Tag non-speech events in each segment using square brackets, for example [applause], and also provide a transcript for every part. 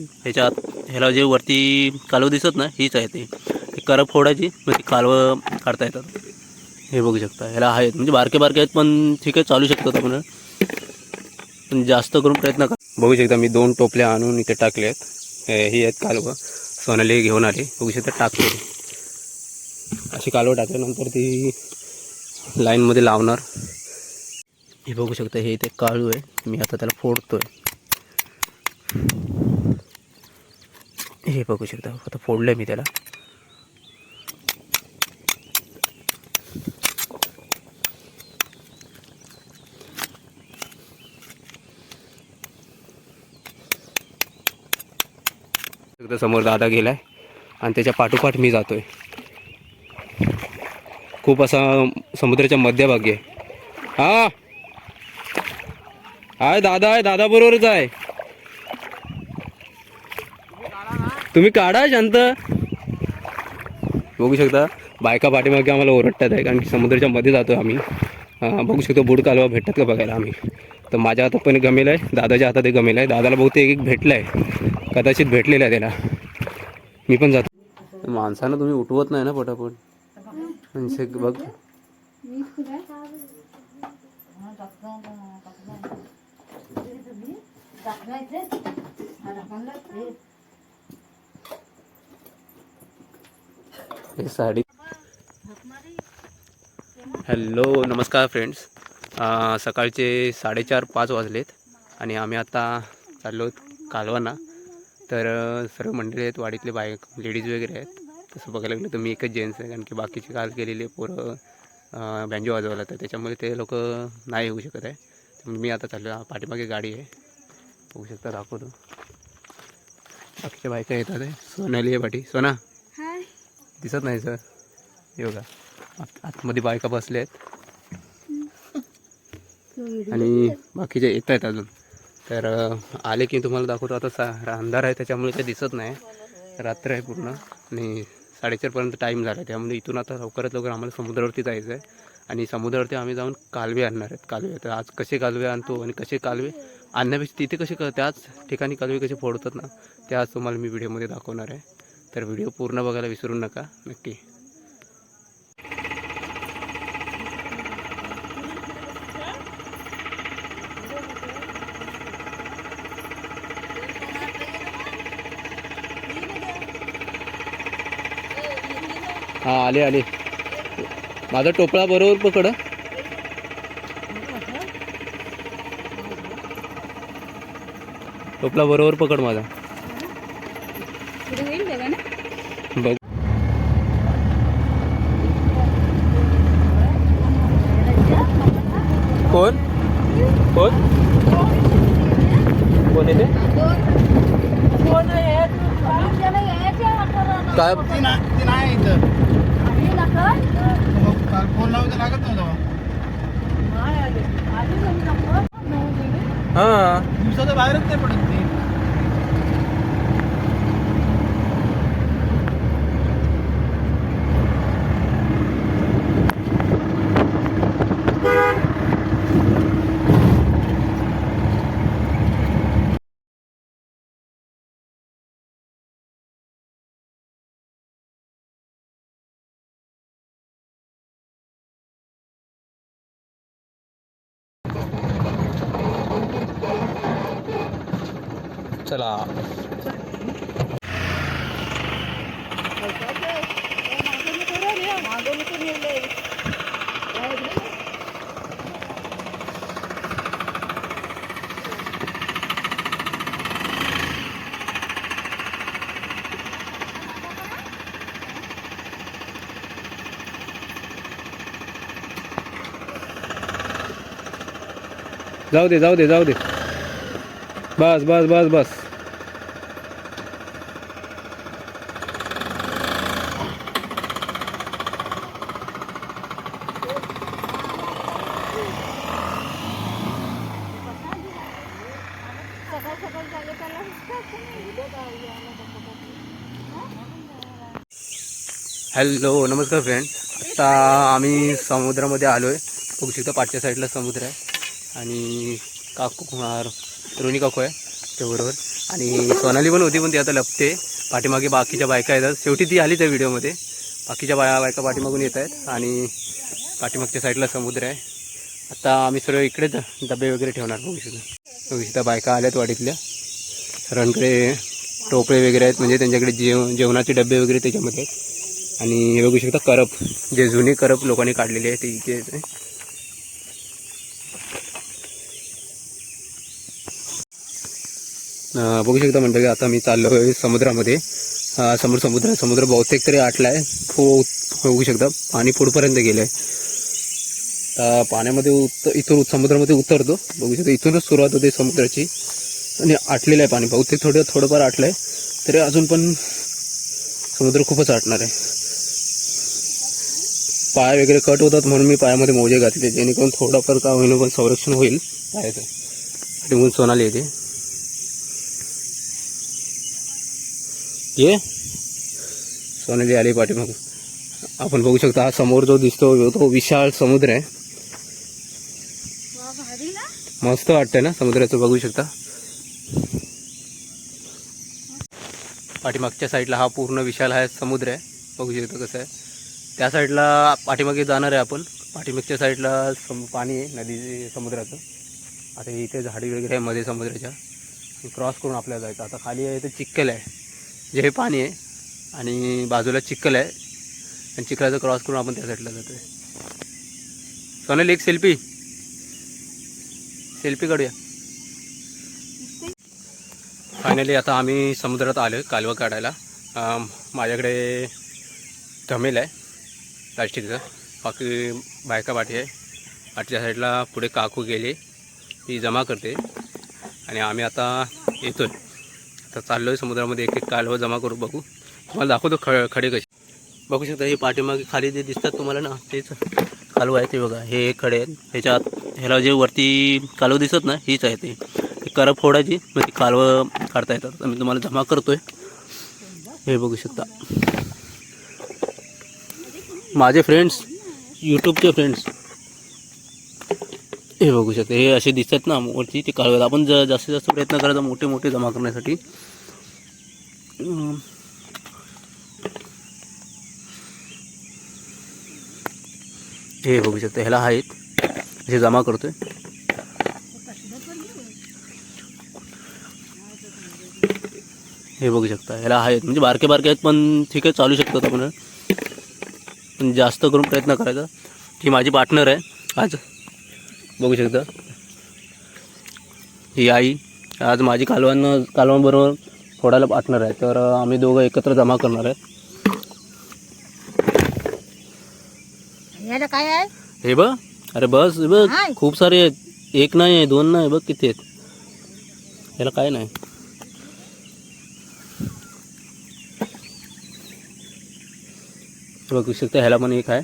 ह्याच्यात ह्याला जे वरती कालवं दिसत ना हीच आहे ते. करप फोडायची मग ती कालवं काढता येतात. हे बघू शकता. ह्याला आहेत. म्हणजे बारके बारके आहेत पण ठीक आहे चालू शकतात आपण पण जास्त करून प्रयत्न कर. बघू शकता मी दोन टोपल्या आणून इथे टाकले आहेत. हे- ही आहेत कालवं. सोनाली घेऊन आली. बघू शकता टाकते. अशी कालवं टाकल्यानंतर ती लाईनमध्ये लावणार. हे बघू शकता हे इथे काळू आहे. मी आता त्याला फोडतोय. हे बघू शकता आता फोडलं मी त्याला. समोर दादा गेलाय आणि त्याच्या पाठोपाठ मी जातोय. खूप असा समुद्राच्या मध्यभागी आहे. हा. आहे दादा आहे दादा बरोबरच आहे. तुम्ही काढा शांत. बघू शकता बायका पाठीमागे आम्हाला ओरडतात आहे. कारण की समुद्राच्या मध्ये जातो आम्ही. बघू शकतो बुड कालवा भेटतात का बघायला आम्ही. तर माझ्या हातात पण गमेल आहे दादाच्या हातात एक गमेल आहे. दादाला बहुतेक एक भेटलं आहे कदाचित भेटलेलं आहे त्याला. मी पण जातो. माणसानं तुम्ही उठवत नाही ना पटापट. म्हणजे बघ. हे साडी. हॅलो नमस्कार फ्रेंड्स. सकाळचे साडेचार पाच वाजलेत आणि आम्ही आता चाललो आहोत कालवाना. तर सर्व मंडळी आहेत वाडीतले बायक लेडीज वगैरे आहेत. तसं बघायला गेलं तर मी एकच जेंट्स आहे कारण की बाकीचे काल गेलेले पोरं बँजो वाजवला तर त्याच्यामुळे ते लोक नाही येऊ शकत आहे. त्यामुळे मी आता चाललो पाठीमागे गाडी आहे. बघू शकता दाखवतो. बाकीच्या बायका येतात आहे. सोनाली आहे पाठी. सोना. दिसत नाही सर. हे बघा. आतमध्ये बायका बसल्या आहेत. आणि बाकीचे येत आहेत अजून. तर आले की तुम्हाला दाखवतो. आता सा अंधार आहे त्याच्यामुळे ते दिसत नाही. रात्र आहे पूर्ण. आणि साडेचारपर्यंत टाईम झाला. आहे त्यामुळे इथून आता लवकरात लवकर आम्हाला समुद्रावरती जायचं आहे. आणि समुद्रावरती आम्ही जाऊन कालवे आणणार आहेत. कालवे. तर आज कसे कालवे आणतो आणि कसे कालवे आणण्यापेक्षा तिथे कसे त्याच ठिकाणी कालवे कसे फोडतात ना ते आज तुम्हाला मी व्हिडिओमध्ये दाखवणार आहे. तर व्हिडिओ पूर्ण बघायला विसरू नका. नक्की. हां आले आले. माझा टोपळा बरोबर पकड. टोपला बरोबर पकड माझा. कोण? कोण? कोण येते? काय? हां. दिवसाचं बाहेरच नाही पडत चला. जाऊ दे जाऊ दे जाऊ दे. बस बस बस बस. हॅलो नमस्कार फ्रेंड आता आम्ही समुद्रामध्ये आलो आहे बघू शकता पाठच्या साईडला समुद्र आहे. आणि काकू कुमार रोनी काकू आहे त्याबरोबर. आणि सोनाली पण होती पण ती आता लपते. पाठीमागे बाकीच्या बायका येतात. शेवटी ती आली त्या व्हिडिओमध्ये. बाकीच्या बाया बायका पाठीमागून येत आहेत. आणि पाठीमागच्या साईडला समुद्र आहे. आता आम्ही सर्व इकडेच डबे वगैरे ठेवणार बघू शकता. बघू शकता बायका आल्यात वाडीतल्या. सरांकडे टोपळे वगैरे आहेत म्हणजे त्यांच्याकडे जेव जेवणाचे डबे वगैरे त्याच्यामध्ये आहेत. आणि हे बघू शकता करप जे जुने करप लोकांनी काढलेले आहे ते इथे आहे. बघू शकता मंडळी आता मी चाललो आहे समुद्रामध्ये. समोर समुद्र आहे. समुद्र बहुतेक तरी आटला आहे. फो बघू शकता पाणी पुढपर्यंत गेलं आहे. पाण्यामध्ये उत इथून समुद्रामध्ये उतरतो. बघू शकता इथूनच सुरुवात होते समुद्राची. आणि आटलेलं आहे पाणी. बहुतेक थोडं थोडंफार आटलं आहे तरी अजून पण समुद्र खूपच आटणार आहे. पाय वगैरे कट होतात म्हणून मी पायामध्ये मोजे घातले. जेणेकरून थोडंफार का होईना पण संरक्षण होईल पायाचं. आणि सोनाली येते ये. सोनाली आली पाठीमाग. आपण बघू शकता हा समोर जो दिसतो तो विशाल समुद्र आहे. मस्त वाटतंय ना समुद्राचं बघू शकता. पाठीमागच्या साईडला हा पूर्ण विशाल हा समुद्र आहे. बघू शकतो कसं आहे. त्या साईडला पाठीमागे जाणार आहे आपण. पाठीमागच्या साईडला सम पाणी आहे नदी समुद्राचं. आता इथे झाडी वगैरे आहे मध्ये समुद्राच्या. क्रॉस करून आपल्याला जायचं. आता खाली आहे ते चिक्कल आहे. जे हे पाणी आहे. आणि बाजूला चिक्कल आहे. आणि चिखलाचं क्रॉस करून आपण त्या साईडला जातो आहे सोनेल एक सेल्फी. सेल्फी काढूया. फायनली आता आम्ही समुद्रात आलो आहे काढायला. माझ्याकडे धमेल आहे प्लास्टिकचं. बाकी बायका पाठी आहे. आठच्या साईडला पुढे काकू गेले ती जमा करते. आणि आम्ही आता येतो आहे आता चाललो आहे समुद्रामध्ये एक एक कालवं जमा करू बघू. तुम्हाला दाखवतो ख खडे कसे. बघू शकता हे पाठीमागे खाली जे दिसतात तुम्हाला ना तेच. कालवा आहे ते बघा. हे खडे आहेत. ह्याच्यात ह्याला जे वरती कालवं दिसत ना हीच आहे ते. ती फोडायची. मग ती कालवं काढता येतात. तर मी तुम्हाला जमा करतोय. हे बघू शकता. माझे फ्रेंड्स यूट्यूबचे फ्रेंड्स हे बघू शकता. हे असे दिसतात ना वरती ते कालवत आपण ज जास्तीत जास्त प्रयत्न करायचा मोठे मोठे जमा करण्यासाठी. हे बघू शकता ह्याला आहेत. हे जमा करतोय. हे बघू शकता ह्याला आहेत. म्हणजे बारके बारके आहेत पण ठीक आहे चालू शकतात आपण. पण जास्त करून प्रयत्न करायचा. ही माझी पार्टनर आहे. आज बघू शकता. ही आई आज माझी कालवांना कालवांबरोबर फोडायला पार्टनर आहे. तर आम्ही दोघं एकत्र जमा करणार आहे. याला काय आहे? हे बघ. अरे बस बघ. हाय. खूप सारे आहेत. एक नाही आहे दोन नाही बघ किती आहेत. याला काय नाही. हे बघू शकता ह्याला पण एक आहे.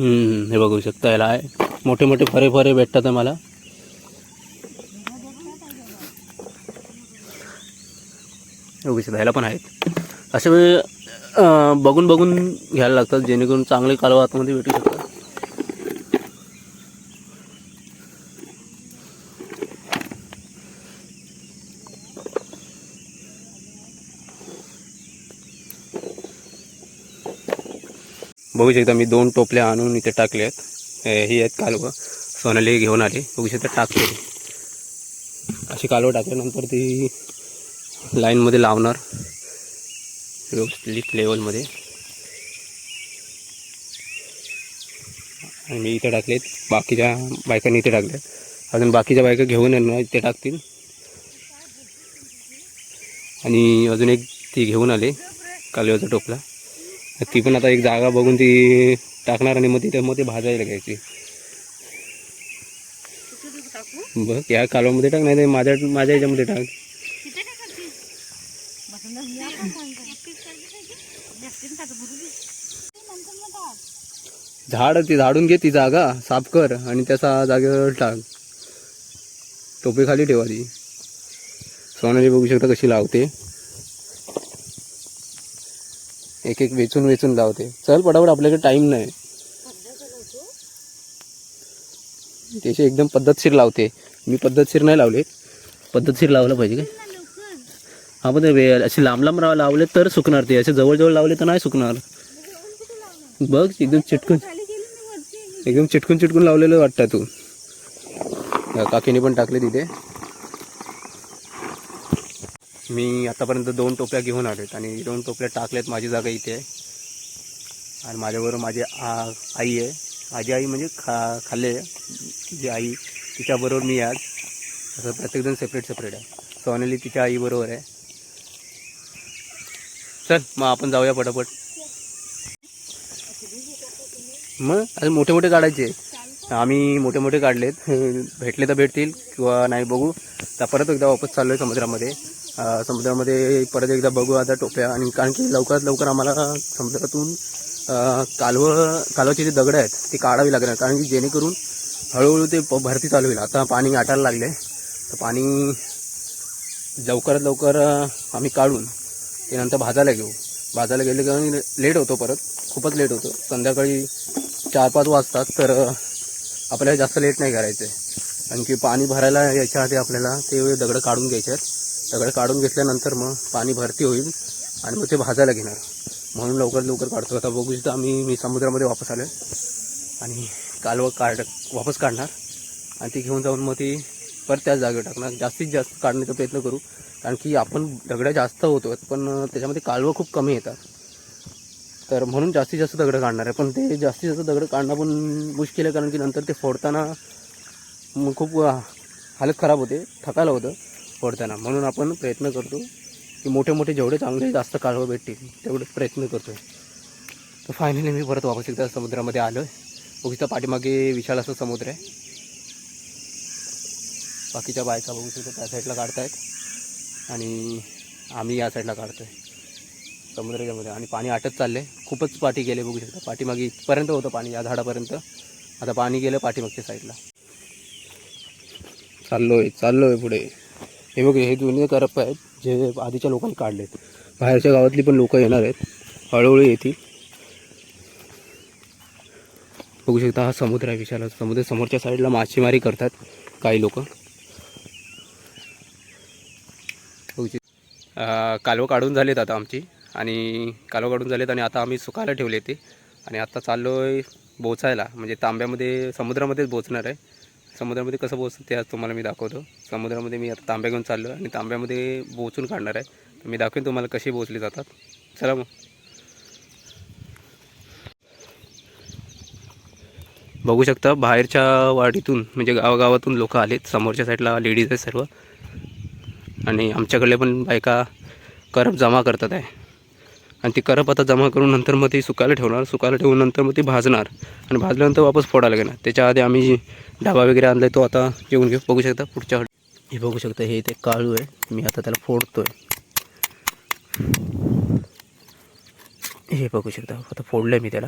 हम्म, हे बघू शकता ह्याला आहे. मोठे मोठे फरे फरे भेटतात आहे मला बघू शकता पण आहेत. अशा बघून बघून घ्यायला लागतात जेणेकरून चांगले कालवा आतमध्ये भेटू शकतात. बघू शकता मी दोन टोपल्या आणून इथे टाकले आहेत. ही आहेत कालवं. सोनाली घेऊन आले. बघू शकता टाकले. अशी कालवं टाकल्यानंतर ती लाईनमध्ये लावणार. व्यवस्थित लेवलमध्ये. आणि मी इथे टाकलेत. बाकीच्या बायकांनी इथे टाकल्यात. अजून बाकीच्या बायका घेऊन येणार इथे टाकतील. आणि अजून एक ती घेऊन आले कालव्याचा टोपला. ती पण आता एक जागा बघून ती टाकणार आणि मग तिथे मग ते भाजायला घ्यायची. बघ या कालवामध्ये टाक नाही माझ्या माझ्या ह्याच्यामध्ये टाक. झाड ती झाडून घे ती जागा साफ कर आणि त्याचा जागेवर टाक. टोपी खाली ठेवा ती सोनाली बघू शकता कशी लावते. एक एक वेचून वेचून लावते. चल पटापट आपल्याकडे टाईम नाही. त्याचे एकदम पद्धतशीर लावते. मी पद्धतशीर नाही लावले. पद्धतशीर लावलं पाहिजे काय? हा पण वे- असे लांब लांब राव- लावले तर सुकणार ते. असे जवळजवळ लावले तर नाही सुकणार. बघ एकदम चिटकून. एकदम चिटकून चिटकून लावलेलं वाटतं तू. काकीने पण टाकले तिथे. मी आतापर्यंत दोन टोप्या घेऊन आलोत आणि दोन टोपल्या टाकल्यात माझी जागा इथे. आहे आणि माझ्याबरोबर माझी आ आई आहे. माझी आई म्हणजे खा खाल्ले. जी आई तिच्याबरोबर मी आज. असं प्रत्येकजण सेपरेट सेपरेट आहे. सोनाली तिच्या आईबरोबर आहे. चल मग आपण जाऊया पटापट. मग असे मोठे मोठे काढायचे. आम्ही मोठे मोठे काढलेत. [laughs] भेटले तर भेटतील किंवा नाही बघू. तर परत एकदा वापस चाललो आहे समुद्रामध्ये समुद्रामध्ये परत एकदा बघू आता टोप्या आणि कारण की लवकरात लवकर आम्हाला समुद्रातून कालव कालवं कालवाचे जे दगडं आहेत ते काढावी लागणार. कारण की जेणेकरून हळूहळू ते प- भरती चालू होईल. आता पाणी आटायला लागले तर पाणी लवकरात लवकर आम्ही काढून ते नंतर भाजायला घेऊ. भाजायला गेले कारण लेट होतो परत. खूपच लेट होतो. संध्याकाळी चार पाच वाजतात तर आपल्याला जास्त लेट नाही करायचं. आहे आणखी पाणी भरायला याच्या आधी आपल्याला ते दगडं काढून घ्यायचे आहेत. दगडं काढून घेतल्यानंतर मग पाणी भरती होईल आणि मग ते भाजायला घेणार. म्हणून लवकर लवकर काढतो. आता बघू शकता आम्ही मी समुद्रामध्ये वापस आलो आणि कालवं काढ वापस काढणार. आणि ती घेऊन जाऊन मग ती परत त्याच जागेवर टाकणार. जास्तीत जास्त काढण्याचा प्रयत्न करू. कारण की आपण दगडं जास्त होतो पण त्याच्यामध्ये कालवं खूप कमी येतात. तर म्हणून जास्तीत जास्त दगडं काढणार आहे. पण ते जास्तीत जास्त दगडं काढणं पण मुश्किल आहे कारण की नंतर ते फोडताना खूप हालत खराब होते. थकायला होतं फोडताना. म्हणून आपण प्रयत्न करतो की मोठे मोठे जेवढे चांगले जास्त काळवं भेटतील तेवढे प्रयत्न करतो तर फायनली मी परत वापस एकदा समुद्रामध्ये आलो आहे बघितलं पाठीमागे विशाल असं समुद्र आहे. बाकीच्या बायका बघू शकतो त्या साईडला काढतायत. आणि आम्ही या साईडला काढतो आहे समुद्रामध्ये आणि पाणी आटत चालले. खूपच पाठी गेले बघू शकता. पाठीमागे इथपर्यंत होतं पाणी या झाडापर्यंत. आता पाणी गेलं पाठीमागच्या साईडला. चाललोय चाललोय पुढे. हे बघ हे जुने करप आहेत जे आधीच्या लोकांनी काढलेत. बाहेरच्या गावातली पण लोक येणार आहेत. हळूहळू येतील. बघू शकता हा समुद्र आहे विशाल. समुद्र समोरच्या साईडला मासेमारी करतात काही लोक. बघू कालवं काढून झालेत आता आमची. आणि कालवं काढून झालेत आणि आता आम्ही सुकायला ठेवले ते. आणि आता चाललो आहे बोचायला. म्हणजे तांब्यामध्ये समुद्रामध्येच बोचणार आहे. समुद्रामध्ये कसं बोचतं ते आज तुम्हाला मी दाखवतो. समुद्रामध्ये मी आता तांब्या घेऊन चाललो आणि तांब्यामध्ये बोचून काढणार आहे. तर मी दाखवेन तुम्हाला कशी बोचली जातात. चला मग. बघू शकता बाहेरच्या वाडीतून म्हणजे गावागावातून लोक आलेत. समोरच्या साईडला लेडीज आहेत सर्व. आणि आमच्याकडले पण बायका करप जमा करतात आहे. आणि ती करप आता जमा करून नंतर मग ती सुकायला ठेवणार. सुकायला ठेवून नंतर मग ती भाजणार. आणि भाजल्यानंतर वापस फोडायला घेणार. त्याच्या आधी आम्ही डाबा वगैरे आणला तो आता जेवून घेऊ बघू शकता पुढच्या हे बघू शकता हे ते काळू आहे. मी आता त्याला फोडतोय. हे बघू शकता आता फोडलं आहे मी त्याला.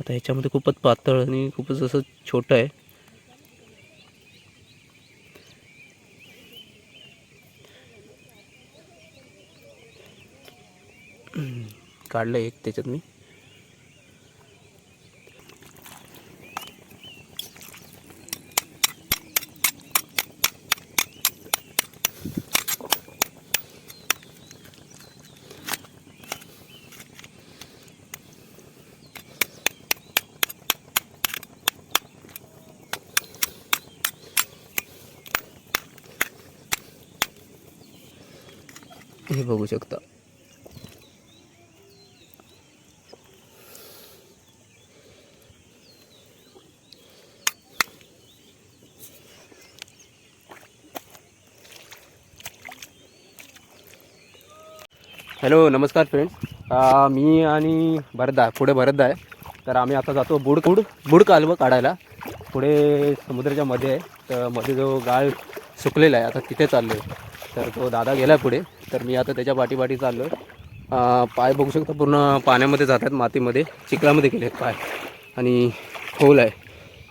आता ह्याच्यामध्ये खूपच पातळ आणि खूपच असं छोटं आहे. काढलं एक त्याच्यात मी. हे बघू शकता. हॅलो नमस्कार फ्रेंड मी आणि भरदा आहे पुढे भरत आहे. तर आम्ही आता जातो बुड बुड बुड कालवं काढायला. पुढे समुद्राच्या मध्ये आहे. तर मध्ये जो गाळ सुकलेला आहे आता तिथे चाललो आहे तर तो दादा गेला पुढे. तर मी आता त्याच्या पाठीपाठी चाललो आहे पाय बघू शकतो पूर्ण पाण्यामध्ये जातात मातीमध्ये चिखलामध्ये गेले पाय. आणि खोल आहे.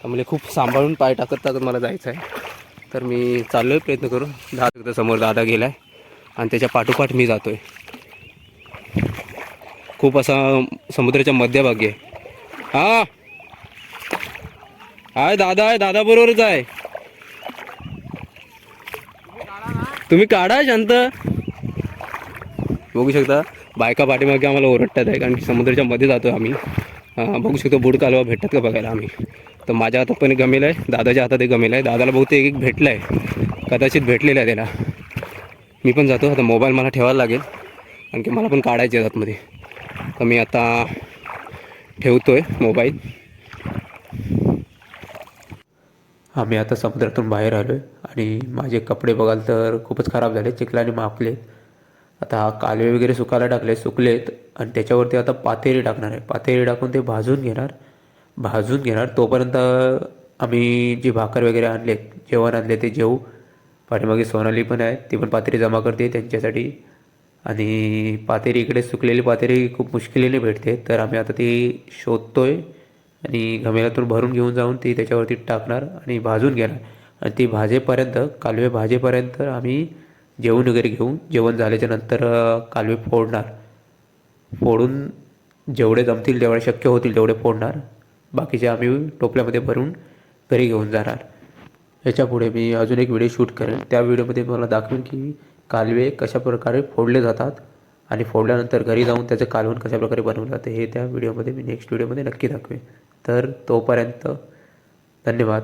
त्यामुळे खूप सांभाळून पाय टाकत टाकत मला जायचं आहे. तर मी चाललो आहे प्रयत्न करून. दादा समोर दादा गेला आहे आणि त्याच्या पाठोपाठ मी जातो आहे खूप असा समुद्राच्या मध्यभागी आहे. हा. आहे दादा आहे दादा बरोबरच आहे. तुम्ही काढा शांत. बघू शकता बायका पाठीमागे आम्हाला ओरडतात आहे कारण की समुद्राच्या मध्ये जातो आम्ही. बघू शकतो बुड कालवा भेटतात का बघायला आम्ही. तर माझ्या हातात पण एक गमेल आहे दादाच्या हातात एक गमेल आहे. दादाला बहुतेक एक भेटलं आहे कदाचित भेटलेलं आहे त्याला. मी पण जातो आता मोबाईल मला ठेवायला लागेल. कारण की मला पण काढायचे आहेत आतमध्ये. तर मी आता ठेवतो आहे मोबाईल. आम्ही आता समुद्रातून बाहेर आलो आहे आणि माझे कपडे बघाल तर खूपच खराब झाले चिखलाने मापले आता कालवे वगैरे सुकायला टाकले सुकलेत आणि त्याच्यावरती आता पातेरी टाकणार आहे. पातेरी टाकून ते भाजून घेणार. भाजून घेणार तोपर्यंत आम्ही जी भाकर वगैरे आणले जेवण आणले ते जेवू. पाठीमागे सोनाली पण आहे ती पण पातेरी जमा करते त्यांच्यासाठी आणि पातेरी इकडे सुकलेली पातेरी खूप मुश्किलीने भेटते. तर आम्ही आता ती शोधतो आहे आणि घमेलातून भरून घेऊन जाऊन ती त्याच्यावरती टाकणार आणि भाजून घेणार. आणि ती भाजेपर्यंत कालवे भाजेपर्यंत आम्ही जेवण वगैरे घेऊन जेवण झाल्याच्यानंतर कालवे फोडणार. फोडून जेवढे जमतील तेवढे शक्य होतील तेवढे फोडणार. बाकीचे आम्ही टोपल्यामध्ये भरून घरी घेऊन जाणार. याच्यापुढे मी अजून एक व्हिडिओ शूट करेन. त्या व्हिडिओमध्ये मला दाखवेन की कालवे कशा प्रकारे फोडले जातात आणि फोडल्यानंतर घरी जाऊन त्याचं कालवण कशाप्रकारे बनवलं जातं हे त्या व्हिडिओमध्ये मी नेक्स्ट व्हिडिओमध्ये नक्की दाखवेन. तर तोपर्यंत धन्यवाद.